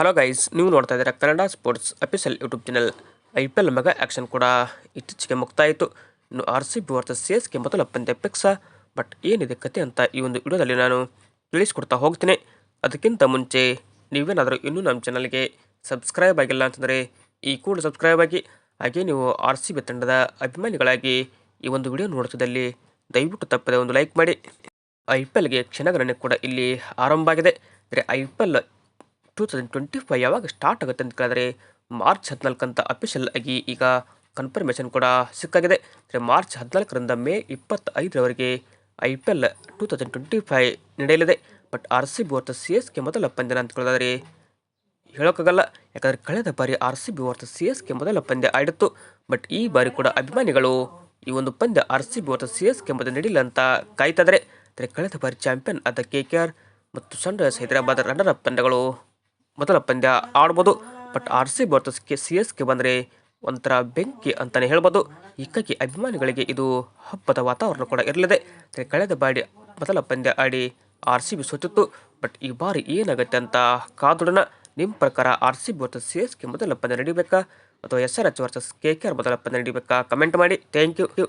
Hello guys ನೀವು ನೋಡ್ತಾ ಇದ್ದೀರಾ Kannada sports official YouTube channel I P L ಮಗ ಆ್ಯಕ್ಷನ್ ಕೂಡ ಇತ್ತೀಚೆಗೆ ಮುಕ್ತಾಯಿತು. ಇನ್ನು R C B versus C S K ಮೊದಲ ಪಂದ್ಯ ಬಟ್ ಏನಿದೆ ಕತೆ ಅಂತ ಈ ಒಂದು ವಿಡಿಯೋದಲ್ಲಿ ನಾನು ತಿಳಿಸ್ಕೊಡ್ತಾ ಹೋಗ್ತೀನಿ. ಅದಕ್ಕಿಂತ ಮುಂಚೆ ನೀವೇನಾದರೂ ಇನ್ನೂ ನಮ್ಮ ಚಾನಲ್ಗೆ ಸಬ್ಸ್ಕ್ರೈಬ್ ಆಗಿಲ್ಲ ಅಂತಂದರೆ ಈ ಕೂಡ ಸಬ್ಸ್ಕ್ರೈಬ್ ಆಗಿ. ಹಾಗೆ ನೀವು ಆರ್ ಸಿ ಬಿ ತಂಡದ ಅಭಿಮಾನಿಗಳಾಗಿ ಈ ಒಂದು ವಿಡಿಯೋ ನೋಡ್ತಿದ್ದಲ್ಲಿ ದಯವಿಟ್ಟು ತಪ್ಪದೆ ಒಂದು ಲೈಕ್ ಮಾಡಿ. ಐ ಪಿ ಎಲ್ಗೆ ಕ್ಷಣಗಣನೆ ಕೂಡ ಇಲ್ಲಿ ಆರಂಭ ಆಗಿದೆ. ಅಂದರೆ I P L two thousand twenty five ಯಾವಾಗ ಸ್ಟಾರ್ಟ್ ಆಗುತ್ತೆ ಅಂತ ಕೇಳಿದ್ರೆ ಮಾರ್ಚ್ ಹದಿನಾಲ್ಕು ಅಂತ ಅಫಿಷಿಯಲ್ ಆಗಿ ಈಗ ಕನ್ಫರ್ಮೇಷನ್ ಕೂಡ ಸಿಕ್ಕಾಗಿದೆ. ಅಂದರೆ ಮಾರ್ಚ್ ಹದಿನಾಲ್ಕರಿಂದ May ಇಪ್ಪತ್ತೈದರವರೆಗೆ I P L two thousand twenty five ನಡೆಯಲಿದೆ. But R C B versus C S K ಮೊದಲ ಪಂದ್ಯ ಅಂತ ಕೇಳಿದ್ರೆ ಹೇಳೋಕ್ಕಾಗಲ್ಲ. ಯಾಕಂದರೆ ಕಳೆದ ಬಾರಿ R C B versus C S K ಮೊದಲ ಪಂದ್ಯ ಆಡಿತ್ತು. ಬಟ್ ಈ ಬಾರಿ ಕೂಡ ಅಭಿಮಾನಿಗಳು ಈ ಒಂದು ಪಂದ್ಯ R C B versus C S K ಮೊದಲು ನಡೀಲಿ ಅಂತ ಕಾಯ್ತಾ ಇದ್ದಾರೆ. ಅಂದರೆ ಕಳೆದ ಬಾರಿ ಚಾಂಪಿಯನ್ ಆದ ಕೆ ಕೆ ಆರ್ ಮತ್ತು ಸನ್ರೈಸ್ ಹೈದರಾಬಾದ್ ರನ್ನರ್ ಅಪ್ ತಂಡಗಳು ಮೊದಲ ಪಂದ್ಯ ಆಡ್ಬೋದು. But R C versus C S K ಬಂದರೆ ಒಂಥರ ಬೆಂಕಿ ಅಂತಲೇ ಹೇಳ್ಬೋದು. ಹೀಗಾಗಿ ಅಭಿಮಾನಿಗಳಿಗೆ ಇದು ಹಬ್ಬದ ವಾತಾವರಣ ಕೂಡ ಇರಲಿದೆ. ಕಳೆದ ಬಾಡಿ ಮೊದಲ ಪಂದ್ಯ ಆಡಿ ಆರ್ ಸಿ ಬಿ ಸೋತಿತ್ತು. ಬಟ್ ಈ ಬಾರಿ ಏನಾಗುತ್ತೆ ಅಂತ ಕಾದುಡನ ನಿಮ್ಮ ಪ್ರಕಾರ R C B versus C S K ಮೊದಲ ಪಂದ್ಯ ನಡಿಬೇಕಾ? ಅಥವಾ S R H versus K K R ಮೊದಲ ಪಂದ್ಯ ನಡಿಬೇಕಾ? ಕಮೆಂಟ್ ಮಾಡಿ. Thank you.